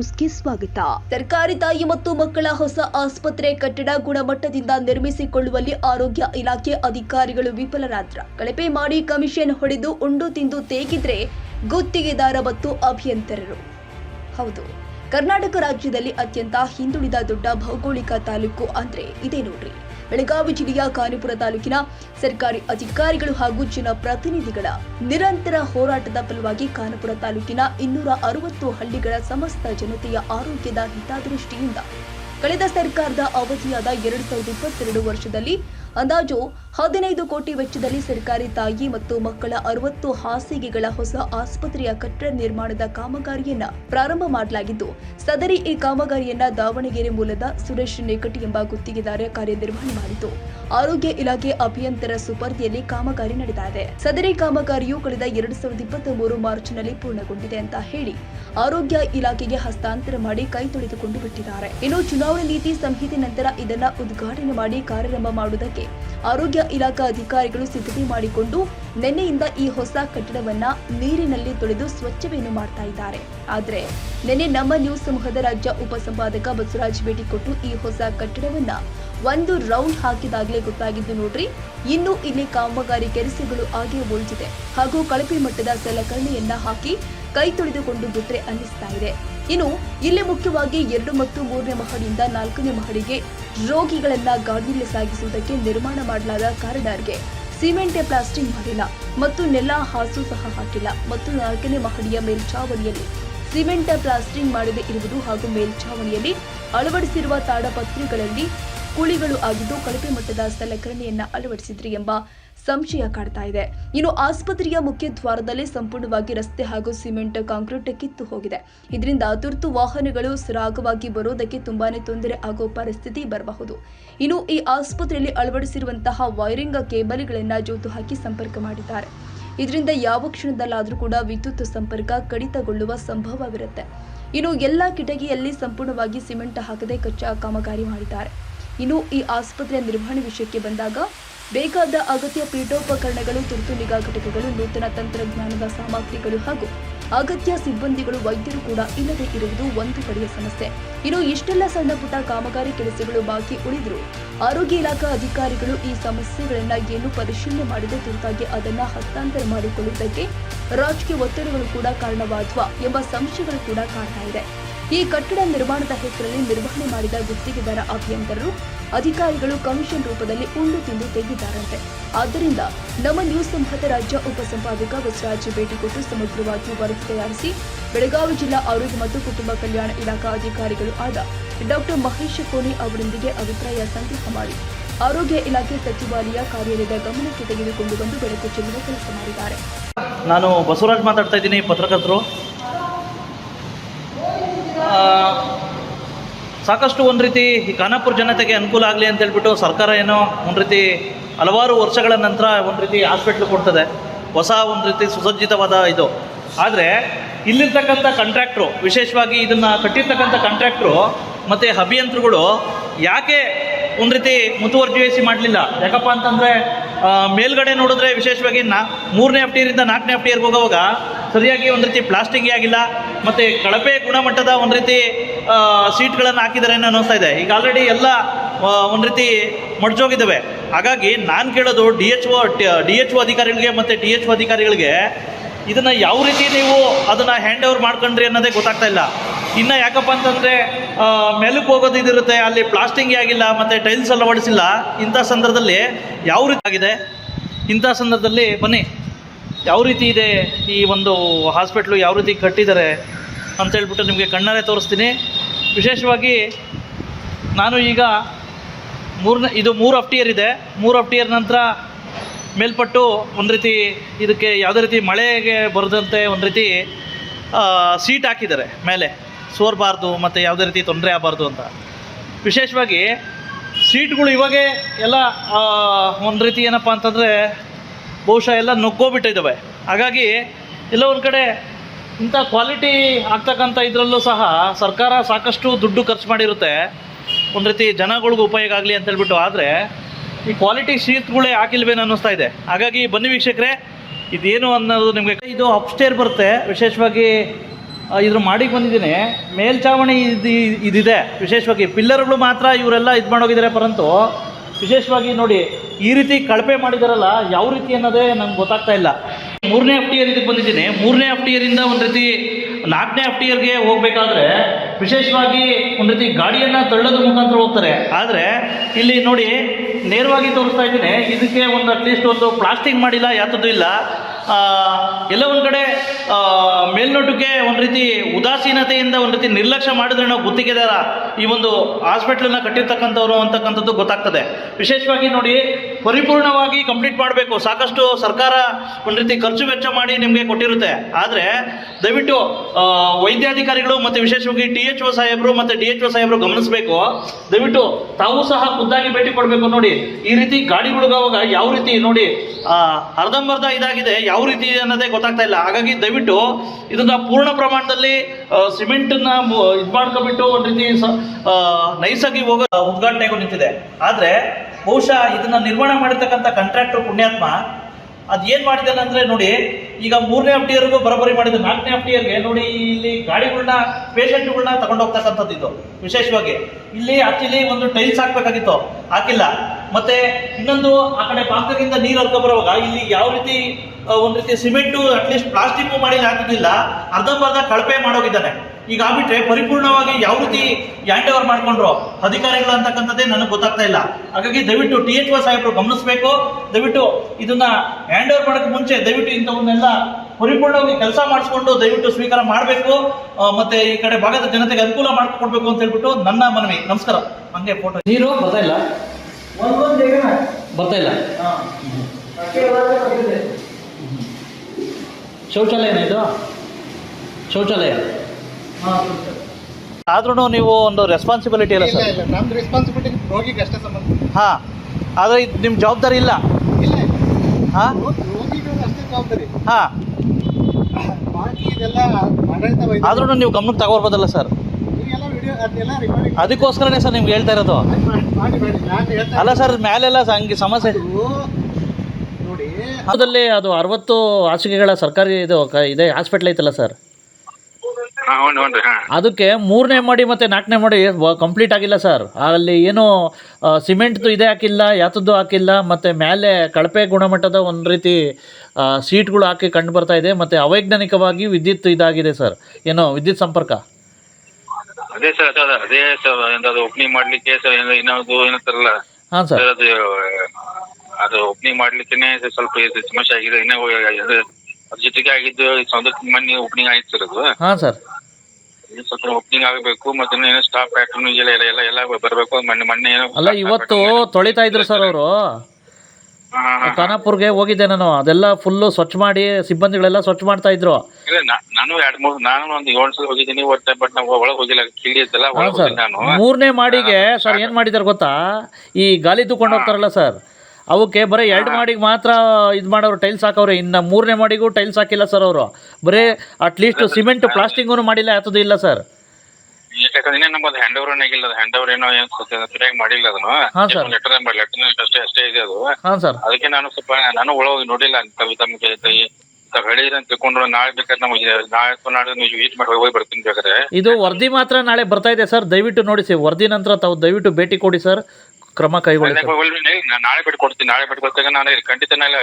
ನ್ಯೂಸ್ಗೆ ಸ್ವಾಗತ. ಸರ್ಕಾರಿ ತಾಯಿ ಮತ್ತು ಮಕ್ಕಳ ಹೊಸ ಆಸ್ಪತ್ರೆ ಕಟ್ಟಡ ಗುಣಮಟ್ಟದಿಂದ ನಿರ್ಮಿಸಿಕೊಳ್ಳುವಲ್ಲಿ ಆರೋಗ್ಯ ಇಲಾಖೆ ಅಧಿಕಾರಿಗಳು ವಿಫಲರಾದ್ರ. ಕಳಪೆ ಮಾಡಿ ಕಮಿಷನ್ ಹೊಡೆದು ಉಂಡು ತಿಂದು ತೇಗಿದ್ರೆ ಗುತ್ತಿಗೆದಾರ ಮತ್ತು ಅಭಿಯಂತರರು. ಹೌದು, ಕರ್ನಾಟಕ ರಾಜ್ಯದಲ್ಲಿ ಅತ್ಯಂತ ಹಿಂದುಳಿದ ದೊಡ್ಡ ಭೌಗೋಳಿಕ ತಾಲೂಕು ಅಂದ್ರೆ ಇದೇ ನೋಡ್ರಿ. ಬೆಳಗಾವಿ ಜಿಲ್ಲೆಯ ಕಾನಿಪುರ ತಾಲೂಕಿನ ಸರ್ಕಾರಿ ಅಧಿಕಾರಿಗಳು ಹಾಗೂ ಜನಪ್ರತಿನಿಧಿಗಳ ನಿರಂತರ ಹೋರಾಟದ ಫಲವಾಗಿ ಕಾನಪುರ ತಾಲೂಕಿನ ಇನ್ನೂರ ಅರವತ್ತು ಹಳ್ಳಿಗಳ ಸಮಸ್ತ ಜನತೆಯ ಆರೋಗ್ಯದ ಹಿತದೃಷ್ಟಿಯಿಂದ ಕಳೆದ ಸರ್ಕಾರದ ಅವಧಿಯಾದ ಎರಡು ಸಾವಿರದ ಇಪ್ಪತ್ತೆರಡು ವರ್ಷದಲ್ಲಿ ಅಂದಾಜು ಹದಿನೈದು ಕೋಟಿ ವೆಚ್ಚದಲ್ಲಿ ಸರ್ಕಾರಿ ತಾಯಿ ಮತ್ತು ಮಕ್ಕಳ ಅರವತ್ತು ಹಾಸಿಗೆಗಳ ಹೊಸ ಆಸ್ಪತ್ರೆಯ ಕಟ್ಟಡ ನಿರ್ಮಾಣದ ಕಾಮಗಾರಿಯನ್ನ ಪ್ರಾರಂಭ ಮಾಡಲಾಗಿದ್ದು, ಸದರಿ ಈ ಕಾಮಗಾರಿಯನ್ನ ದಾವಣಗೆರೆ ಮೂಲದ ಸುರೇಶ್ ನೇಕಟಿ ಎಂಬ ಗುತ್ತಿಗೆದಾರ ಕಾರ್ಯನಿರ್ವಹಣೆ ಮಾಡಿತು ಆರೋಗ್ಯ ಇಲಾಖೆ ಅಭಿಯಂತರ ಸುಪರ್ದಿಯಲ್ಲಿ ಕಾಮಗಾರಿ ನಡೆದಿದೆ ಸದರಿ ಕಾಮಗಾರಿಯು ಕಳೆದ ಎರಡ್ ಸಾವಿರದ ಇಪ್ಪತ್ತ್ ಮೂರು ಮಾರ್ಚ್ನಲ್ಲಿ ಪೂರ್ಣಗೊಂಡಿದೆ ಅಂತ ಹೇಳಿ, ಆರೋಗ್ಯ ಇಲಾಖೆಗೆ ಹಸ್ತಾಂತರ ಮಾಡಿ ಕೈ ತೊಳೆದುಕೊಂಡು ಬಿಟ್ಟಿದ್ದಾರೆ. ಇನ್ನು ಚುನಾವಣಾ ನೀತಿ ಸಂಹಿತೆ ನಂತರ ಇದನ್ನ ಉದ್ಘಾಟನೆ ಮಾಡಿ ಕಾರ್ಯಾರಂಭ ಮಾಡುವುದಕ್ಕೆ ಆರೋಗ್ಯ ಇಲಾಖಾ ಅಧಿಕಾರಿಗಳು ಸಿದ್ಧತೆ ಮಾಡಿಕೊಂಡು ನಿನ್ನೆಯಿಂದ ಈ ಹೊಸ ಕಟ್ಟಡವನ್ನ ನೀರಿನಲ್ಲಿ ತೊಳೆದು ಸ್ವಚ್ಛವೇನು ಮಾಡ್ತಾ ಇದ್ದಾರೆ. ಆದ್ರೆ ನಿನ್ನೆ ನಮ್ಮ ನ್ಯೂಸ್ ಸಮೂಹದ ರಾಜ್ಯ ಉಪಸಂಪಾದಕ ಬಸವರಾಜ್ ಭೇಟಿ ಕೊಟ್ಟು ಈ ಹೊಸ ಕಟ್ಟಡವನ್ನ ಒಂದು ರೌಂಡ್ ಹಾಕಿದಾಗಲೇ ಗೊತ್ತಾಗಿದ್ದು ನೋಡ್ರಿ. ಇನ್ನು ಇಲ್ಲಿ ಕಾಮಗಾರಿ ಕೆಲಸಗಳು ಹಾಗೆ ಉಳಿದಿದೆ ಹಾಗೂ ಕಳಪೆ ಮಟ್ಟದ ಸಲಕರಣೆಯನ್ನ ಹಾಕಿ ಕೈ ತೊಳೆದುಕೊಂಡು ಬಿಟ್ರೆ ಅನ್ನಿಸ್ತಾ ಇದೆ. ಇನ್ನು ಇಲ್ಲಿ ಮುಖ್ಯವಾಗಿ ಎರಡು ಮತ್ತು ಮೂರನೇ ಮಹಡಿಯಿಂದ ನಾಲ್ಕನೇ ಮಹಡಿಗೆ ರೋಗಿಗಳನ್ನ ಗಾಡಿಯಲ್ಲಿ ಸಾಗಿಸುವುದಕ್ಕೆ ನಿರ್ಮಾಣ ಮಾಡಲಾದ ಕಾರಿಡಾರ್ಗೆ ಸಿಮೆಂಟ್ ಪ್ಲಾಸ್ಟಿಂಗ್ ಮಾಡಿಲ್ಲ ಮತ್ತು ನೆಲ ಹಾಸು ಸಹ ಹಾಕಿಲ್ಲ. ಮತ್ತು ನಾಲ್ಕನೇ ಮಹಡಿಯ ಮೇಲ್ಛಾವಣಿಯಲ್ಲಿ ಸಿಮೆಂಟ್ ಪ್ಲಾಸ್ಟಿಂಗ್ ಮಾಡದೇ ಇರುವುದು ಹಾಗೂ ಮೇಲ್ಛಾವಣಿಯಲ್ಲಿ ಅಳವಡಿಸಿರುವ ತಾಡಪತ್ರಿಗಳಲ್ಲಿ ಕುಳಿಗಳು ಆಗಿದ್ದು ಕಳಪೆ ಮಟ್ಟದ ಸಲಕರಣೆಯನ್ನ ಅಳವಡಿಸಿದ್ರಿ ಎಂಬ ಸಂಶಯ ಕಾಡ್ತಾ ಇದೆ. ಇನ್ನು ಆಸ್ಪತ್ರೆಯ ಮುಖ್ಯ ದ್ವಾರದಲ್ಲಿ ಸಂಪೂರ್ಣವಾಗಿ ರಸ್ತೆ ಹಾಗೂ ಸಿಮೆಂಟ್, ಕಾಂಕ್ರೀಟ್ ಕಿತ್ತು ಹೋಗಿದೆ. ಇದರಿಂದ ತುರ್ತು ವಾಹನಗಳು ಸರಾಗವಾಗಿ ಬರೋದಕ್ಕೆ ತುಂಬಾನೇ ತೊಂದರೆ ಆಗೋ ಪರಿಸ್ಥಿತಿ ಬರಬಹುದು. ಇನ್ನು ಈ ಆಸ್ಪತ್ರೆಯಲ್ಲಿ ಅಳವಡಿಸಿರುವಂತಹ ವೈರಿಂಗ್ ಕೇಬಲ್ಗಳನ್ನ ಜೋತು ಹಾಕಿ ಸಂಪರ್ಕ ಮಾಡಿದ್ದಾರೆ. ಇದರಿಂದ ಯಾವ ಕ್ಷಣದಲ್ಲಾದರೂ ಕೂಡ ವಿದ್ಯುತ್ ಸಂಪರ್ಕ ಕಡಿತಗೊಳ್ಳುವ ಸಂಭವವಿರುತ್ತೆ. ಇನ್ನು ಎಲ್ಲ ಕಿಟಕಿಯಲ್ಲಿ ಸಂಪೂರ್ಣವಾಗಿ ಸಿಮೆಂಟ್ ಹಾಕದೆ ಕಚ್ಚಾ ಕಾಮಗಾರಿ ಮಾಡಿದ್ದಾರೆ. ಇನ್ನು ಈ ಆಸ್ಪತ್ರೆಯ ನಿರ್ವಹಣೆ ವಿಷಯಕ್ಕೆ ಬಂದಾಗ ಬೇಕಾದ ಅಗತ್ಯ ಪೀಠೋಪಕರಣಗಳು, ತುರ್ತು ನಿಗಾ ಘಟಕಗಳು, ನೂತನ ತಂತ್ರಜ್ಞಾನದ ಸಾಮಗ್ರಿಗಳು ಹಾಗೂ ಅಗತ್ಯ ಸಿಬ್ಬಂದಿಗಳು, ವೈದ್ಯರು ಕೂಡ ಇಲ್ಲದೆ ಇರುವುದು ಒಂದು ಕಡೆಯ ಸಮಸ್ಯೆ. ಇನ್ನು ಇಷ್ಟೆಲ್ಲ ಸಣ್ಣ ಪುಟ್ಟ ಕಾಮಗಾರಿ ಕೆಲಸಗಳು ಬಾಕಿ ಉಳಿದ್ರು. ಆರೋಗ್ಯ ಇಲಾಖಾ ಅಧಿಕಾರಿಗಳು ಈ ಸಮಸ್ಯೆಗಳನ್ನ ಏನು ಪರಿಶೀಲನೆ ಮಾಡದೆ ತುರ್ತಾಗಿ ಅದನ್ನ ಹಸ್ತಾಂತರ ಮಾಡಿಕೊಳ್ಳುವುದಕ್ಕೆ ರಾಜಕೀಯ ಒತ್ತಡಗಳು ಕೂಡ ಕಾರಣವಾದ್ವಾ ಎಂಬ ಸಂಶಯಗಳು ಕೂಡ ಕಾಣ್ತಾ ಇದೆ. ಈ ಕಟ್ಟಡ ನಿರ್ಮಾಣದ ಹೆಸರಲ್ಲಿ ನಿರ್ವಹಣೆ ಮಾಡಿದ ಗುತ್ತಿಗೆದಾರ ಅಭಿಯಂತರರು, ಅಧಿಕಾರಿಗಳು ಕಮಿಷನ್ ರೂಪದಲ್ಲಿ ಉಂಡು ತಿಂದು ತೆಗೆದಿದ್ದಾರಂತೆ ಆದ್ದರಿಂದ ನಮ್ಮ ನ್ಯೂಸ್ ಸಂಘದ ರಾಜ್ಯ ಉಪಸಂಪಾದಕ ಬಸವರಾಜ್ ಭೇಟಿ ಕೊಟ್ಟು ಸಮಗ್ರವಾಗಿ ವರದಿ ತಯಾರಿಸಿ ಬೆಳಗಾವಿ ಜಿಲ್ಲಾ ಆರೋಗ್ಯ ಮತ್ತು ಕುಟುಂಬ ಕಲ್ಯಾಣ ಇಲಾಖಾ ಅಧಿಕಾರಿಗಳು ಆದ ಡಾಕ್ಟರ್ ಮಹೇಶ್ ಕೋನಿ ಅವರೊಂದಿಗೆ ಅಭಿಪ್ರಾಯ ಸಂಗ್ರಹ ಮಾಡಿ. ಆರೋಗ್ಯ ಇಲಾಖೆ ಸಚಿವಾಲಯ ಕಾರ್ಯಾಲಯದ ಗಮನಕ್ಕೆ ತೆಗೆದುಕೊಂಡು ಬಂದು ಬೆಳಕು ಚೆಲ್ಲುವ ಕೆಲಸ ಮಾಡಿದ್ದಾರೆ. ನಾನು ಬಸವರಾಜ್ ಮಾತಾಡ್ತಾ ಇದ್ದೀನಿ, ಪತ್ರಕರ್ತರು. ಸಾಕಷ್ಟು ಒಂದು ರೀತಿ ಈ ಖಾನಾಪುರ ಜನತೆಗೆ ಅನುಕೂಲ ಆಗಲಿ ಅಂತ ಹೇಳ್ಬಿಟ್ಟು ಸರ್ಕಾರ ಏನೋ ಒಂದು ರೀತಿ ಹಲವಾರು ವರ್ಷಗಳ ನಂತರ ಒಂದು ರೀತಿ ಹಾಸ್ಪಿಟ್ಲ್ ಕೊಡ್ತದೆ. ಹೊಸ ಒಂದು ರೀತಿ ಸುಸಜ್ಜಿತವಾದ ಇದು. ಆದರೆ ಇಲ್ಲಿರ್ತಕ್ಕಂಥ ಕಾಂಟ್ರಾಕ್ಟ್ರು ವಿಶೇಷವಾಗಿ ಇದನ್ನು ಕಟ್ಟಿರ್ತಕ್ಕಂಥ ಕಾಂಟ್ರಾಕ್ಟ್ರು ಮತ್ತು ಅಭಿಯಂತರುಗಳು ಯಾಕೆ ಒಂದು ರೀತಿ ಮುತುವರ್ಜಿ ವಹಿಸಿ ಮಾಡಲಿಲ್ಲ? ಯಾಕಪ್ಪ ಅಂತಂದರೆ ಮೇಲ್ಗಡೆ ನೋಡಿದ್ರೆ ವಿಶೇಷವಾಗಿ ನಾ ಮೂರನೇ ಅಫ್ಟಿಯರಿಂದ ನಾಲ್ಕನೇ ಅಫ್ಟಿಯರ್ಗೆ ಹೋಗೋವಾಗ ಸರಿಯಾಗಿ ಒಂದು ರೀತಿ ಪ್ಲಾಸ್ಟಿಕ್ ಆಗಿಲ್ಲ, ಮತ್ತು ಕಳಪೆ ಗುಣಮಟ್ಟದ ಒಂದು ರೀತಿ ಸೀಟ್ಗಳನ್ನು ಹಾಕಿದ್ದಾರೆ ಅನ್ನೋ ಅನ್ನಿಸ್ತಾ ಇದೆ. ಈಗ ಆಲ್ರೆಡಿ ಎಲ್ಲ ಒಂದು ರೀತಿ ಮಡ್ಚೋಗಿದ್ದಾವೆ ಹಾಗಾಗಿ ನಾನು ಕೇಳೋದು D H O D H O ಅಧಿಕಾರಿಗಳಿಗೆ ಮತ್ತು ಡಿ ಎಚ್ ಒ ಅಧಿಕಾರಿಗಳಿಗೆ ಇದನ್ನು ಯಾವ ರೀತಿ ನೀವು ಅದನ್ನು ಹ್ಯಾಂಡ್ ಓವರ್ ಮಾಡ್ಕೊಂಡ್ರಿ ಅನ್ನೋದೇ ಗೊತ್ತಾಗ್ತಾ ಇಲ್ಲ. ಇನ್ನು ಯಾಕಪ್ಪ ಅಂತಂದರೆ ಮೆಲುಕು ಹೋಗೋದು ಇದಿರುತ್ತೆ, ಅಲ್ಲಿ ಪ್ಲಾಸ್ಟಿಂಗ್ ಆಗಿಲ್ಲ, ಮತ್ತು ಟೈಲ್ಸ್ ಎಲ್ಲ ಹೊಡಿಸಿಲ್ಲ ಇಂಥ ಸಂದರ್ಭದಲ್ಲಿ ಯಾವ ರೀತಿ ಆಗಿದೆ? ಇಂಥ ಸಂದರ್ಭದಲ್ಲಿ ಬನ್ನಿ. ಯಾವ ರೀತಿ ಇದೆ ಈ ಒಂದು ಹಾಸ್ಪಿಟ್ಲು ಯಾವ ರೀತಿ ಕಟ್ಟಿದ್ದಾರೆ ಅಂತ ಹೇಳ್ಬಿಟ್ಟು ನಿಮಗೆ ಕಣ್ಣಾರೆ ತೋರಿಸ್ತೀನಿ. ವಿಶೇಷವಾಗಿ ನಾನು ಈಗ ಮೂರನೇ ಇದು ಮೂರು ಅಫ್ಟಿಯರ್ ಇದೆ. ಮೂರು ಅಫ್ಟಿಯರ್ ನಂತರ ಮೇಲ್ಪಟ್ಟು ಒಂದು ರೀತಿ ಇದಕ್ಕೆ ಯಾವುದೇ ರೀತಿ ಮಳೆಗೆ ಬರದಂತೆ ಒಂದು ರೀತಿ ಸೀಟ್ ಹಾಕಿದ್ದಾರೆ ಮೇಲೆ. ಸೋರಬಾರ್ದು ಮತ್ತು ಯಾವುದೇ ರೀತಿ ತೊಂದರೆ ಆಗಬಾರ್ದು ಅಂತ. ವಿಶೇಷವಾಗಿ ಸೀಟ್ಗಳು ಇವಾಗೆ ಎಲ್ಲ ಒಂದು ರೀತಿ ಏನಪ್ಪ ಅಂತಂದರೆ ಬಹುಶಃ ಎಲ್ಲ ನುಗ್ಗೋಬಿಟ್ಟಿದ್ದಾವೆ ಹಾಗಾಗಿ ಎಲ್ಲ ಒಂದು ಕಡೆ ಇಂಥ ಕ್ವಾಲಿಟಿ ಆಗ್ತಕ್ಕಂಥ ಇದರಲ್ಲೂ ಸಹ ಸರ್ಕಾರ ಸಾಕಷ್ಟು ದುಡ್ಡು ಖರ್ಚು ಮಾಡಿರುತ್ತೆ. ಒಂದು ರೀತಿ ಜನಗಳಿಗೂ ಉಪಯೋಗ ಆಗಲಿ ಅಂತ ಹೇಳ್ಬಿಟ್ಟು ಆದರೆ ಈ ಕ್ವಾಲಿಟಿ ಶೀಟ್ಗಳೇ ಹಾಕಿಲ್ವೇನು ಅನ್ನಿಸ್ತಾ ಇದೆ. ಹಾಗಾಗಿ ಬನ್ನಿ ವೀಕ್ಷಕರೇ, ಇದೇನು ಅನ್ನೋದು ನಿಮಗೆ ಇದು ಅಪ್ಸ್ಟೇರ್ ಬರುತ್ತೆ. ವಿಶೇಷವಾಗಿ ಇದ್ರ ಮಾಡಿ ಬಂದಿದ್ದೀನಿ. ಮೇಲ್ಛಾವಣಿ ಇದು ಇದಿದೆ. ವಿಶೇಷವಾಗಿ ಪಿಲ್ಲರ್ಗಳು ಮಾತ್ರ ಇವರೆಲ್ಲ ಇದು ಮಾಡೋಗಿದ್ದಾರೆ. ಪರಂತು ವಿಶೇಷವಾಗಿ ನೋಡಿ ಈ ರೀತಿ ಕಳಪೆ ಮಾಡಿದಾರಲ್ಲ, ಯಾವ ರೀತಿ ಅನ್ನೋದೇ ನಂಗೆ ಗೊತ್ತಾಗ್ತಾ ಇಲ್ಲ. ಮೂರನೇ ಎಫ್ ಟಿ ಇಯರ್ ಇದಕ್ಕೆ ಬಂದಿದ್ದೀನಿ. ಮೂರನೇ ಎಫ್ ಟಿ ಇಯರಿಂದ ಒಂದು ರೀತಿ ನಾಲ್ಕನೇ ಎಫ್ ಟಿ ಇಯರ್ಗೆ ಹೋಗಬೇಕಾದ್ರೆ ವಿಶೇಷವಾಗಿ ಒಂದು ರೀತಿ ಗಾಡಿಯನ್ನು ತಳ್ಳೋದ್ರ ಮುಖಾಂತರ ಹೋಗ್ತಾರೆ. ಆದರೆ ಇಲ್ಲಿ ನೋಡಿ ನೇರವಾಗಿ ತೋರಿಸ್ತಾ ಇದ್ದೀನಿ, ಇದಕ್ಕೆ ಒಂದು ಅಟ್ಲೀಸ್ಟ್ ಒಂದು ಪ್ಲಾಸ್ಟಿಕ್ ಮಾಡಿಲ್ಲ, ಯಾತದ್ದು ಇಲ್ಲ. ಎಲ್ಲ ಒಂದು ಕಡೆ ಮೇಲ್ನೋಟಕ್ಕೆ ಒಂದು ರೀತಿ ಉದಾಸೀನತೆಯಿಂದ ಒಂದು ರೀತಿ ನಿರ್ಲಕ್ಷ್ಯ ಮಾಡಿದ್ರೆ ನಾವು ಗುತ್ತಿಗೆದಾರ ಈ ಒಂದು ಹಾಸ್ಪಿಟ್ಲನ್ನ ಕಟ್ಟಿರ್ತಕ್ಕಂಥವ್ರು ಅಂತಕ್ಕಂಥದ್ದು ಗೊತ್ತಾಗ್ತದೆ. ವಿಶೇಷವಾಗಿ ನೋಡಿ ಪರಿಪೂರ್ಣವಾಗಿ ಕಂಪ್ಲೀಟ್ ಮಾಡಬೇಕು. ಸಾಕಷ್ಟು ಸರ್ಕಾರ ಒಂದು ರೀತಿ ಖರ್ಚು ವೆಚ್ಚ ಮಾಡಿ ನಿಮಗೆ ಕೊಟ್ಟಿರುತ್ತೆ. ಆದರೆ ದಯವಿಟ್ಟು ವೈದ್ಯಾಧಿಕಾರಿಗಳು ಮತ್ತು ವಿಶೇಷವಾಗಿ ಟಿ ಎಚ್ ಒ ಸಾಹೇಬರು ಮತ್ತು ಡಿ ಎಚ್ ಒ ಸಾಹೇಬರು ಗಮನಿಸಬೇಕು. ದಯವಿಟ್ಟು ತಾವು ಸಹ ಖುದ್ದಾಗಿ ಭೇಟಿ ಕೊಡಬೇಕು ನೋಡಿ. ಈ ರೀತಿ ಗಾಡಿಗಳಿಗಾವಾಗ ಯಾವ ರೀತಿ ನೋಡಿ ಅರ್ಧಂಬರ್ಧ ಇದಾಗಿದೆ, ಯಾವ ರೀತಿ ಅನ್ನೋದೇ ಗೊತ್ತಾಗ್ತಾ ಇಲ್ಲ. ಹಾಗಾಗಿ ದಯವಿಟ್ಟು ಇದನ್ನು ಪೂರ್ಣ ಪ್ರಮಾಣದಲ್ಲಿ ಸಿಮೆಂಟನ್ನ ಇದು ಮಾಡ್ಕೊಂಡ್ಬಿಟ್ಟು ಒಂದು ರೀತಿ ನೈಸಾಗಿ ಹೋಗೋ ಉದ್ಘಾಟನೆಗೂ ನಿಂತಿದೆ ಆದರೆ ಬಹುಶಃ ಇದನ್ನ ನಿರ್ಮಾಣ ಮಾಡಿರ್ತಕ್ಕಂಥ ಕಾಂಟ್ರಾಕ್ಟರ್ ಪುಣ್ಯಾತ್ಮ, ಅದು ಏನು ಮಾಡಿದ್ದಾನೆ ಅಂದರೆ ನೋಡಿ, ಈಗ ಮೂರನೇ ಇಯರ್ಗೂ ಬರೋಬ್ಬರಿ ಮಾಡಿದ ನಾಲ್ಕನೇ ಇಯರ್ಗೆ ನೋಡಿ, ಇಲ್ಲಿ ಗಾಡಿಗಳನ್ನ ಪೇಷಂಟ್ಗಳನ್ನ ತಗೊಂಡೋಗ್ತಕ್ಕಂಥದ್ದು ಇದು, ವಿಶೇಷವಾಗಿ. ಇಲ್ಲಿ ಆಕ್ಚುಲಿ ಒಂದು ಟೈಲ್ಸ್ ಹಾಕ್ಬೇಕಾಗಿತ್ತು. ಹಾಕಿಲ್ಲ. ಮತ್ತೆ ಇನ್ನೊಂದು ಆ ಕಡೆ ಪಾತ್ರದಿಂದ ನೀರು ಹರ್ಕೊ ಬರುವಾಗ ಇಲ್ಲಿ ಯಾವ ರೀತಿ ಒಂದ್ ರೀತಿ ಸಿಮೆಂಟು ಅಟ್ಲೀಸ್ಟ್ ಪ್ಲಾಸ್ಟಿಕ್ ಮಾಡಿ ಹಾಕಿದ್ದಿಲ್ಲ ಅರ್ಧಂಬರ್ಧ ಕಳಪೆ ಮಾಡೋಗಿದ್ದಾನೆ. ಈಗ ಆಗ್ಬಿಟ್ರೆ ಪರಿಪೂರ್ಣವಾಗಿ ಯಾವ ರೀತಿ ಹ್ಯಾಂಡ್ ಓವರ್ ಮಾಡ್ಕೊಂಡ್ರು ಅಧಿಕಾರಿಗಳು ಅಂತಕ್ಕಂಥದ್ದೇ ನನಗೆ ಗೊತ್ತಾಗ್ತಾ ಇಲ್ಲ. ಹಾಗಾಗಿ ದಯವಿಟ್ಟು ಟಿ ಎಚ್ ಒ ಸಾಹೇಬರು ಗಮನಿಸಬೇಕು. ದಯವಿಟ್ಟು ಇದನ್ನ ಹ್ಯಾಂಡ್ ಓವರ್ ಮಾಡೋಕ್ಕೆ ಮುಂಚೆ ದಯವಿಟ್ಟು ಇಂಥವನ್ನೆಲ್ಲ ಪರಿಪೂರ್ಣವಾಗಿ ಕೆಲಸ ಮಾಡಿಸ್ಕೊಂಡು ದಯವಿಟ್ಟು ಸ್ವೀಕಾರ ಮಾಡಬೇಕು. ಮತ್ತೆ ಈ ಕಡೆ ಭಾಗದ ಜನತೆಗೆ ಅನುಕೂಲ ಮಾಡಿಕೊಡ್ಬೇಕು ಅಂತ ಹೇಳ್ಬಿಟ್ಟು ನನ್ನ ಮನವಿ. ನಮಸ್ಕಾರ. ಹಂಗೆ ಫೋಟೋ ನೀರು ಬರ್ತಾ ಬರ್ತಾ ಇಲ್ಲ. ಶೌಚಾಲಯ ಇದು? ಶೌಚಾಲಯ. ಆದ್ರೂ ನೀವು ಒಂದು ರೆಸ್ಪಾನ್ಸಿಬಿಲಿಟಿ ಇಲ್ಲ ಸರ್. ನಮ್ದು ರೆಸ್ಪಾನ್ಸಿಬಿಲಿಟಿ ರೋಗಿಗೆ ಅಷ್ಟೇ ಸಂಬಂಧ. ಹಾ. ಆದರೆ ಇದು ನಿಮ್ಮ ಜವಾಬ್ದಾರಿ ಇಲ್ಲ. ಇಲ್ಲ ಹಾ? ಅಷ್ಟೇ ಜವಾಬ್ದಾರಿ. ಹಾ. ಆದ್ರೂ ನೀವು ಗಮನಕ್ಕೆ ತಗೋರ್ಬೋದಲ್ಲ ಸರ್. ಅದಕ್ಕೋಸ್ಕರನೇ ಸರ್ ನಿಮ್ಗೆ ಹೇಳ್ತಾ ಇರೋದು. ಅಲ್ಲ ಸರ್ ಮೇಲೆಲ್ಲ ಸ- ಹಂಗೆ ಸಮಸ್ಯೆ. ನೋಡಿ. ಅದರಲ್ಲಿ ಅದು ಅರವತ್ತು ಹಾಸಿಗೆಗಳ ಸರ್ಕಾರಿ ಇದು ಇದೆ ಹಾಸ್ಪಿಟ್ಲ್ ಐತಲ್ಲ ಸರ್. ಅದಕ್ಕೆ ಮೂರನೇ ಮಾಡಿ ಮತ್ತೆ ನಾಲ್ಕನೇ ಮಾಡಿ ಕಂಪ್ಲೀಟ್ ಆಗಿಲ್ಲ ಸರ್. ಅಲ್ಲಿ ಏನು ಸಿಮೆಂಟ್ದು ಇದೇ ಹಾಕಿಲ್ಲ ಯಾತದ್ದು ಹಾಕಿಲ್ಲ ಮತ್ತೆ ಮೇಲೆ ಕಳಪೆ ಗುಣಮಟ್ಟದ ಒಂದು ರೀತಿ ಸೀಟ್ಗಳು ಹಾಕಿ ಕಂಡು ಬರ್ತಾ ಇದೆ ಮತ್ತೆ ಅವೈಜ್ಞಾನಿಕವಾಗಿ ವಿದ್ಯುತ್ ಇದಾಗಿದೆ ಸರ್. ಏನೋ ವಿದ್ಯುತ್ ಸಂಪರ್ಕ. ಅದೇ ಸರ್ ಅದೇ ಅದೇ ಸರ್ ಅದು ಓಪನಿಂಗ್ ಮಾಡ್ಲಿಕ್ಕೆ ಸರ್ ಏನೋ ಇನ್ನೊಂದು ಏನಂತಾರಲ್ಲ? ಹಾಂ ಸರ್ ಅದು ಅದು ಓಪನಿಂಗ್ ಮಾಡ್ಲಿಕ್ಕೆ ಸ್ವಲ್ಪ ಇದು ಸಮಸ್ಯೆ ಆಗಿದೆ. ಇನ್ನೂ ಅದು ಅದ್ರ ಜೊತೆಗೆ ಆಗಿದ್ದು ಸೌಂದರ್ಯ ಮೊನ್ನೆ ಓಪನಿಂಗ್ ಆಯ್ತು ಸರ್ ಅದು. ಹಾಂ ಸರ್ ಇದು ಸ್ವಲ್ಪ ಓಪನಿಂಗ್ ಆಗಬೇಕು ಮತ್ತೆ ಏನೋ ಸ್ಟಾಫ್ ಪ್ಯಾಟರ್ನ್ ಎಲ್ಲ ಎಲ್ಲ ಬರಬೇಕು. ಮೊನ್ನೆ ಮೊನ್ನೆ ಏನೋ ಅಲ್ಲ ಇವತ್ತು ತೊಳಿತಾ ಇದ್ರು ಸರ್ ಅವರು. ಖಾನಾಪುರ್ಗೆ ಹೋಗಿದ್ದೆ ನಾನು. ಅದೆಲ್ಲ ಫುಲ್ಲು ಸ್ವಚ್ಛ ಮಾಡಿ ಸಿಬ್ಬಂದಿಗಳೆಲ್ಲ ಸ್ವಚ್ಛ ಮಾಡ್ತಾ ಇದ್ರು. ಇಲ್ಲ ನಾ- ನಾನು ಎರಡ್ ಮೂರು ನಾನು ಒಂದು ಏಳು ಸಲ ಹೋಗಿದ್ದೀನಿ ಒಟ್ಟು ಬಟ್ ನಾವು ಒಳಗೆ ಹೋಗಿಲ್ಲ ಕಿಳಿ ಇದ್ದಲ್ಲ ಹಾಂ ಸರ್. ಹೋಗಿಲ್ಲ ನಾನು. ಮೂರನೇ ಮಾಡಿಗೆ ಸರ್ ಏನು ಮಾಡಿದ್ದಾರೆ ಗೊತ್ತಾ? ಈ ಗಾಲಿ ತಗೊಂಡು ಹೋಗ್ತಾರಲ್ಲ ಸರ್ ಅವಕ್ಕೆ ಬರೀ ಎರಡು ಮಾಡಿಗೆ ಮಾತ್ರ ಇದು ಮಾಡೋರು ಟೈಲ್ಸ್ ಹಾಕವ್ರೆ. ಇನ್ನು ಮೂರನೇ ಮಾಡಿಗೂ ಟೈಲ್ಸ್ ಹಾಕಿಲ್ಲ ಸರ್ ಅವರು. ಬರೀ ಅಟ್ಲೀಸ್ಟ್ ಸಿಮೆಂಟ್ ಪ್ಲಾಸ್ಟಿಂಗೂ ಮಾಡಿಲ್ಲ ಯಾತದು ಇಲ್ಲ ಸರ್ ಯಾಕಂದ್ರೆ ಇನ್ನೇ ನಮ್ಮದು ಹ್ಯಾಂಡ್ ಓವರ್ ಆಗಿಲ್ಲ ಅದು ಹ್ಯಾಂಡ್ ಓವರ್ ಏನೋ ಏನು ಸರಿಯಾಗಿ ಮಾಡಿಲ್ಲ ಅದನ್ನು. ಹಾ, ಸರ್. ಲೆಟರ್ ಲೆಟರ್ ಅಷ್ಟೇ ಅಷ್ಟೇ ಇದೆ ಅದು. ಹಾಂ ಸರ್ ಅದಕ್ಕೆ ನಾನು ಸ್ವಲ್ಪ ನಾನು ಒಳಗೆ ನೋಡಿಲ್ಲ ಅಂತ ತಮಗೆ ತಾವ್ ಹೇಳಿದ್ರೆ ಅಂತ ತಿಳ್ಕೊಂಡು ನಾಳೆ ಬೇಕಾದ್ರೆ ನಮಗೆ ನಾಳೆ ಅಥವಾ ನಾಳೆ ನೀವು ಯೂಸ್ ಮಾಡಿ ಹೋಗಿ ಬರ್ತೀನಿ ಬೇಕಾದ್ರೆ. ಇದು ವರದಿ ಮಾತ್ರ ನಾಳೆ ಬರ್ತಾ ಇದೆ ಸರ್ ದಯವಿಟ್ಟು ನೋಡಿ ಸರ್ ವರದಿ ನಂತರ ತಾವು ದಯವಿಟ್ಟು ಭೇಟಿ ಕೊಡಿ ಸರ್ ಕ್ರಮ ಕೈಗೊಳ್ಳಿ ಸರ್ ಹೋಗ್ಲಿ ನಾಳೆ ಬಿಟ್ಟು ಕೊಡ್ತೀನಿ. ನಾಳೆ ಬಿಟ್ಟು ಕೊಡ್ತಾಗ ನಾನು ಇಲ್ಲಿ ಖಂಡಿತ ನಾಳೆ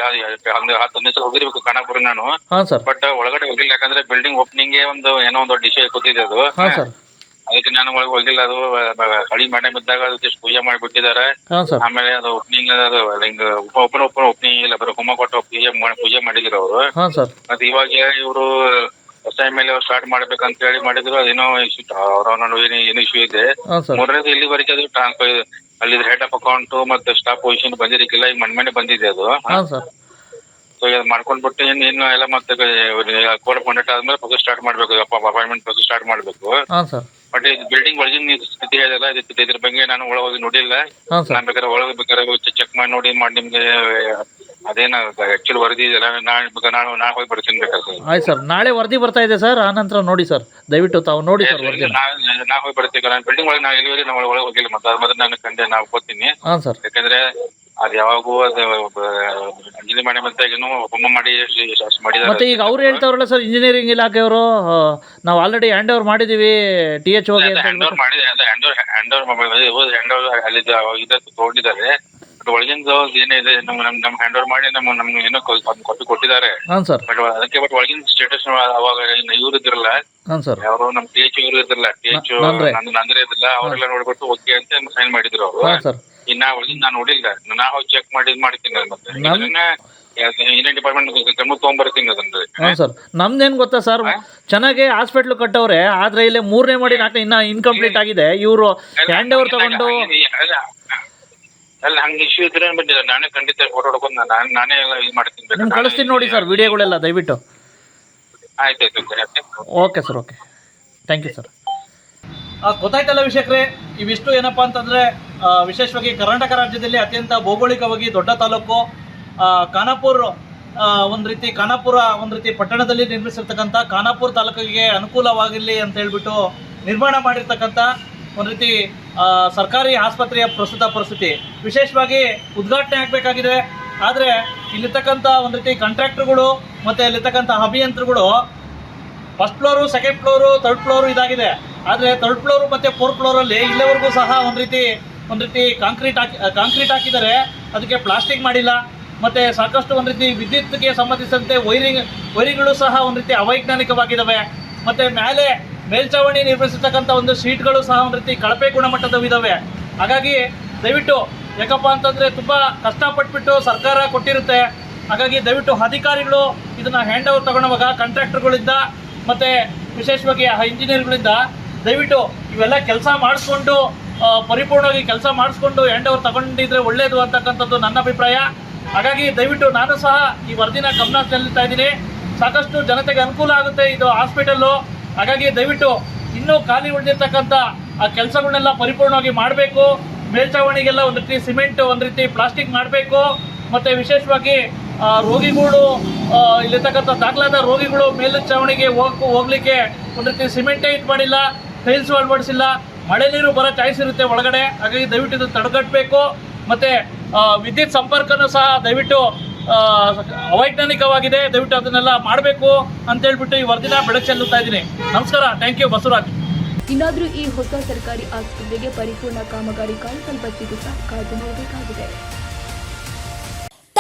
ಒಂದು ಹತ್ತು ನಿಮಿಷ ಹೋಗಿರ್ಬೇಕು ಖಾನಾಪುರ ನಾನು. ಹಾಂ ಸರ್ ಬಟ್ ಒಳಗಡೆ ಹೋಗಿಲ್ಲ ಯಾಕಂದ್ರೆ ಬಿಲ್ಡಿಂಗ್ ಓಪನಿಂಗ್ ಒಂದು ಏನೋ ಒಂದು ಡಿಶ್ ಕೂತಿದೆ ಅದು. ಹಾಂ ಸರ್ ಅದಕ್ಕೆ ನಾನು ಒಳಗೆ ಹೋಗಿಲ್ಲ ಅದು ಹಳಿ ಮೇಡಮ್ ಇದ್ದಾಗ ಅದಕ್ಕೆ ಪೂಜೆ ಮಾಡಿಬಿಟ್ಟಿದ್ದಾರೆ ಹಾಂ ಸರ್ ಆಮೇಲೆ ಅದು ಓಪನಿಂಗ್ ಅದು ಹಿಂಗ ಓಪನ್ ಓಪನ್ ಓಪನಿಂಗ್ ಇಲ್ಲ ಬರೋ ಹೋಮ ಕೊಟ್ಟು ಪೂಜೆ ಮಾಡಿ ಪೂಜೆ ಮಾಡಿದ್ರು ಅವರು ಹಾಂ ಸರ್ ಮತ್ತೆ ಇವಾಗ ಇವರು ಹೊಸ ಎಂ ಎಲ್ ಸ್ಟಾರ್ಟ್ ಮಾಡ್ಬೇಕಂತ ಹೇಳಿ ಮಾಡಿದ್ರು ಅದೇನೋ ಅವ್ರ ನಡುವೆ ಏನು ಏನು ಇಶ್ಯೂ ಇದೆ ಹಾಂ ಸರ್ ಮೂರನೇದು ಇಲ್ಲಿವರೆಗೆ ಅದು ಟ್ರಾನ್ಸ್ಫರ್ ಅಲ್ಲಿ ಹೆಡ್ ಆಫ್ ಅಕೌಂಟ್ ಮತ್ತೆ ಸ್ಟಾಫ್ ಪೊಸಿಷನ್ ಬಂದಿರಕ್ಕಿಲ್ಲ ಈಗ ಮನೆ ಮನೆ ಬಂದಿದೆ ಅದು ಹಾಂ ಸರ್ ಸೊ ಇದು ಮಾಡ್ಕೊಂಡ್ಬಿಟ್ಟು ಇನ್ನು ಇನ್ನು ಎಲ್ಲ ಮತ್ತೆ ಕೋರ್ಟ್ ಕಾಂಟ್ಯಾಕ್ಟ್ ಆದ್ಮೇಲೆ ಪ್ರೊಸೆಸ್ ಸ್ಟಾರ್ಟ್ ಮಾಡ್ಬೇಕು ಅಪಾಯಿಂಟ್ಮೆಂಟ್ ಪ್ರೊಸೆಸ್ ಸ್ಟಾರ್ಟ್ ಮಾಡ್ಬೇಕು ಹಾಂ ಸರ್ ಬಟ್ ಇದು ಬಿಲ್ಡಿಂಗ್ ಒಳಗಿನ ನೀವು ಸ್ಥಿತಿ ಇದೆಯಲ್ಲ ಇದು ಇದ್ರ ಬಗ್ಗೆ ನಾನು ಒಳಗೆ ಹೋಗಿ ನೋಡಿಲ್ಲ. ನಾನು ಸರ್. ನಾನ್ ಬೇಕಾದ್ರೆ ಒಳಗೆ ಬೇಕಾದ್ರೆ ಚೆಕ್ ಮಾಡಿ ನೋಡಿ ಮಾಡಿ ನಿಮ್ಗೆ ಅದೇನ ಆಕ್ಚುಲಿ ವರದಿ ಇದೆಯಲ್ಲ ನಾಳೆ ಬೇಕಾದ್ರೆ ನಾನು ನಾ ಹೋಗಿ ಬರ್ತೀನಿ ಬೇಕಾದ್ರೆ ಆಯ್ತು ಸರ್. ನಾಳೆ ವರದಿ ಬರ್ತಾ ಇದೆ ಸರ್. ಆ ನಂತರ ನೋಡಿ ಸರ್. ದಯವಿಟ್ಟು ತಾವು ನೋಡಿ ಸರ್ ವರದಿ ನಾ ನಾ ಹೋಗಿ ಬರ್ತೀನಿ ನಾನು ಬಿಲ್ಡಿಂಗ್ ಒಳಗೆ ನಾ ಇಲ್ಲಿವರೆಗೆ ನಾವು ಒಳಗೆ ಹೋಗಿಲ್ಲ. ಮತ್ತೆ ಅದ್ ಮೊದಲು ನಾನು ಕಂಡೆ ನಾವು ಹೋಗ್ತೀನಿ ಹಾಂ ಸರ್. ಯಾಕಂದ್ರೆ ಅದು ಯಾವಾಗೂ ಅದು ಇಂಜಿನಿಯರ್ ಮಾಡಿ ಏನೋ ಹೋಮ ಮಾಡಿ ಮತ್ತೆ ಈಗ ಅವ್ರು ಹೇಳ್ತಾವ್ರಲ್ಲ ಸರ್ ಇಂಜಿನಿಯರಿಂಗ್ ಇಲಾಖೆಯವರು ನಾವು ಆಲ್ರೆಡಿ ಹ್ಯಾಂಡ್ ಓವರ್ ಮಾಡಿದ್ದೀವಿ ಟಿ ಎಚ್ ಓಗೆ ಅಂತ ಹ್ಯಾಂಡ್ ಓವರ್ ಮಾಡಿದೆ ಅದೇ hand over hand over hand over ಅಲ್ಲಿದ್ದ ಇದಕ್ಕೆ ತಗೊಂಡಿದ್ದಾರೆ. ಬಟ್ ಒಳಗಿಂದ ಏನಿದೆ ನಮ್ ನಮ್ ನಮ್ ಹ್ಯಾಂಡ್ ಓವರ್ ಮಾಡಿ ನಮ್ಮ ನಮ್ಗೆ ಏನೋ ಕಾಪಿ ಕೊಟ್ಟಿದ್ದಾರೆ. ಹಾಂ ಸರ್. ಬಟ್ ಅದಕ್ಕೆ ಬಟ್ ಒಳಗಿನ ಸ್ಟೇಟಸ್ ಅವಾಗ ಇವ್ರು ಇದ್ರಲ್ಲ ಹಾಂ ಸರ್. ಯಾರು ನಮ್ ಟಿ ಎಚ್ ಇವ್ರು ಇದ್ರಲ್ಲ ಟಿ ಎಚ್ ನಂದ್ರೆ. ನಂದು ನಂದ್ರೆ ಇದ್ರಲ್ಲ ಅವರೆಲ್ಲ ನೋಡ್ಬಿಟ್ಟು ಓಕೆ ಅಂತ ಸೈನ್ ಮಾಡಿದ್ರು ಅವರು. ಹಾಂ ಸರ್. ಇನ್ನ ಒಳಗಿಂದ ನಾನು ನೋಡಿಲ್ಲ. ನಾ ಹೋಗಿ ಚೆಕ್ ಮಾಡಿ ಇದ್ ಮಾಡ್ತೀನಿ ಅದು ಮತ್ತೆ. ನಮ್- ಇದನ್ನ ಇಂಡಿಯನ್ ಡಿಪಾರ್ಟ್ಮೆಂಟ್ ಕ್ರಮ ತೊಗೊಂಬರ್ತೀನಿ ಅದನ್ನ ಹಾಂ ಸರ್. ನಮ್ದೇನು ಗೊತ್ತಾ ಸರ್? ಚೆನ್ನಾಗಿ ಹಾಸ್ಪಿಟ್ಲ್ ಕಟ್ಟವ್ರೆ ಆದ್ರೆ ಇಲ್ಲಿ ಮೂರನೇ ಮಾಡಿ ನಾಲ್ಕು ಇನ್ನ ಇನ್ಕಂಪ್ಲೀಟ್ ಆಗಿದೆ. ಇವರು ಹ್ಯಾಂಡ್ ಓವರ್ ತಗೊಂಡು ಅಲ್ಲ ಅಲ್ಲ ಹಂಗ ಇಶ್ಯೂ ಇದ್ರೆ ಬಂದಿಲ್ಲ. ನಾನೇ ಖಂಡಿತ ಫೋಟೋ ಹೊಡ್ಕೊಂಡು ನಾನು ನಾನೇ ಎಲ್ಲ ಇದು ಮಾಡ್ತೀನಿ ಬೇಕಾದ್ರೆ. ನಿಮ್ಗೆ ಕಳಿಸ್ತೀನಿ ನೋಡಿ ಸರ್ ವಿಡಿಯೋಗಳೆಲ್ಲ ದಯವಿಟ್ಟು. ಆಯ್ತು ಆಯ್ತು ಓಕೆ, ಆಯ್ತು. Okay sir okay. Thank you sir ಗೊತ್ತಾಯ್ತಲ್ಲ ವೀಕ್ಷಕರೇ, ಇವಿಷ್ಟು ಏನಪ್ಪ ಅಂತಂದರೆ ವಿಶೇಷವಾಗಿ ಕರ್ನಾಟಕ ರಾಜ್ಯದಲ್ಲಿ ಅತ್ಯಂತ ಭೌಗೋಳಿಕವಾಗಿ ದೊಡ್ಡ ತಾಲೂಕು ಖಾನಾಪುರ ಒಂದು ರೀತಿ ಖಾನಾಪುರ ಒಂದು ರೀತಿ ಪಟ್ಟಣದಲ್ಲಿ ನಿರ್ಮಿಸಿರ್ತಕ್ಕಂಥ ಖಾನಾಪುರ ತಾಲೂಕಿಗೆ ಅನುಕೂಲವಾಗಿರಲಿ ಅಂತ ಹೇಳ್ಬಿಟ್ಟು ನಿರ್ಮಾಣ ಮಾಡಿರ್ತಕ್ಕಂಥ ಒಂದು ರೀತಿ ಸರ್ಕಾರಿ ಆಸ್ಪತ್ರೆಯ ಪ್ರಸ್ತುತ ಪರಿಸ್ಥಿತಿ. ವಿಶೇಷವಾಗಿ ಉದ್ಘಾಟನೆ ಆಗಬೇಕಾಗಿದೆ. ಆದರೆ ಇಲ್ಲಿರ್ತಕ್ಕಂಥ ಒಂದು ರೀತಿ ಕಾಂಟ್ರಾಕ್ಟರ್ಗಳು ಮತ್ತು ಇಲ್ಲಿರ್ತಕ್ಕಂಥ ಅಭಿಯಂತರುಗಳು first floor second floor third floor ಇದಾಗಿದೆ. ಆದರೆ ಥರ್ಡ್ ಫ್ಲೋರು ಮತ್ತು ಫೋರ್ತ್ ಫ್ಲೋರಲ್ಲಿ ಇಲ್ಲಿವರೆಗೂ ಸಹ ಒಂದು ರೀತಿ ಒಂದು ರೀತಿ ಕಾಂಕ್ರೀಟ್ ಹಾಕಿ ಕಾಂಕ್ರೀಟ್ ಹಾಕಿದ್ದಾರೆ ಅದಕ್ಕೆ ಪ್ಲಾಸ್ಟಿಕ್ ಮಾಡಿಲ್ಲ. ಮತ್ತು ಸಾಕಷ್ಟು ಒಂದು ರೀತಿ ವಿದ್ಯುತ್ಗೆ ಸಂಬಂಧಿಸಿದಂತೆ ವೈರಿಂಗ್, ವೈರಿಂಗ್ಗಳು ಸಹ ಒಂದು ರೀತಿ ಅವೈಜ್ಞಾನಿಕವಾಗಿದ್ದಾವೆ ಮತ್ತು ಮೇಲೆ ಮೇಲ್ಚಾವಣಿ ನಿರ್ಮಿಸಿರ್ತಕ್ಕಂಥ ಒಂದು ಸೀಟ್ಗಳು ಸಹ ಒಂದು ರೀತಿ ಕಳಪೆ ಗುಣಮಟ್ಟದವಿದ್ದಾವೆ ಹಾಗಾಗಿ ದಯವಿಟ್ಟು, ಯಾಕಪ್ಪ ಅಂತಂದರೆ ತುಂಬ ಕಷ್ಟಪಟ್ಬಿಟ್ಟು ಸರ್ಕಾರ ಕೊಟ್ಟಿರುತ್ತೆ. ಹಾಗಾಗಿ ದಯವಿಟ್ಟು ಅಧಿಕಾರಿಗಳು ಇದನ್ನ ಹ್ಯಾಂಡ್ ಓವರ್ ತಗೊಳ್ಳುವಾಗ ಕಾಂಟ್ರಾಕ್ಟರ್ಗಳಿಂದ ಮತ್ತೆ ವಿಶೇಷವಾಗಿ ಆ ಇಂಜಿನಿಯರ್ಗಳಿಂದ ದಯವಿಟ್ಟು ಇವೆಲ್ಲ ಕೆಲಸ ಮಾಡಿಸ್ಕೊಂಡು ಪರಿಪೂರ್ಣವಾಗಿ ಕೆಲಸ ಮಾಡಿಸ್ಕೊಂಡು ಹ್ಯಾಂಡ್ ಓವರ್ ತಗೊಂಡಿದ್ರೆ ಒಳ್ಳೇದು ಅಂತಕ್ಕಂಥದ್ದು ನನ್ನ ಅಭಿಪ್ರಾಯ. ಹಾಗಾಗಿ ದಯವಿಟ್ಟು ನಾನು ಸಹ ಈ ವರದಿನ ಗಮನ ಸೆಲ್ತಾ ಇದ್ದೀನಿ. ಸಾಕಷ್ಟು ಜನತೆಗೆ ಅನುಕೂಲ ಆಗುತ್ತೆ ಇದು ಹಾಸ್ಪಿಟಲ್ಲು. ಹಾಗಾಗಿ ದಯವಿಟ್ಟು ಇನ್ನೂ ಖಾಲಿ ಉಳಿದಿರ್ತಕ್ಕಂಥ ಆ ಕೆಲಸಗಳನ್ನೆಲ್ಲ ಪರಿಪೂರ್ಣವಾಗಿ ಮಾಡಬೇಕು. ಮೇಲ್ಚಾವಣಿಗೆಲ್ಲ ಒಂದು ರೀತಿ ಸಿಮೆಂಟ್, ಒಂದು ರೀತಿ ಪ್ಲಾಸ್ಟಿಕ್ ಮಾಡಬೇಕು. ಮತ್ತು ವಿಶೇಷವಾಗಿ ರೋಗಿಗಳು ಇಲ್ಲಿರ್ತಕ್ಕಂಥ ದಾಖಲಾದ ರೋಗಿಗಳು ಮೇಲ್ಚಾವಣಿಗೆ ಹೋಗ್, ಹೋಗ್ಲಿಕ್ಕೆ ಒಂದು ರೀತಿ ಸಿಮೆಂಟೇ ಮಾಡಿಲ್ಲ ಟೈಲ್ಸು ಅಳವಡಿಸಿಲ್ಲ ಮಳೆ ನೀರು ಬರೋ ಚಾಯ್ಸ್ ಇರುತ್ತೆ ಒಳಗಡೆ, ಹಾಗಾಗಿ ದಯವಿಟ್ಟು ಇದನ್ನು ತಡೆಗಟ್ಟಬೇಕು ಮತ್ತು ವಿದ್ಯುತ್ ಸಂಪರ್ಕನೂ ಸಹ ದಯವಿಟ್ಟು ಅವೈಜ್ಞಾನಿಕವಾಗಿದೆ, ದಯವಿಟ್ಟು ಅದನ್ನೆಲ್ಲ ಮಾಡಬೇಕು ಅಂತ ಹೇಳ್ಬಿಟ್ಟು ಈ ವರದಿನ ಬೆಳಕು ಚೆಲ್ಲುತ್ತಾ ಇದ್ದೀನಿ. ನಮಸ್ಕಾರ ಥ್ಯಾಂಕ್ ಯು ಬಸವರಾಜ್. ಇನ್ನಾದರೂ ಈ ಹೊಸ ಸರ್ಕಾರಿ ಆಸ್ಪತ್ರೆಗೆ ಪರಿಪೂರ್ಣ ಕಾಮಗಾರಿ ಕಾಲ್ಪಲ್ಪಟ್ಟಿಗೂ ಸಹ ಕಾದು ನೋಡಬೇಕಾಗಿದೆ.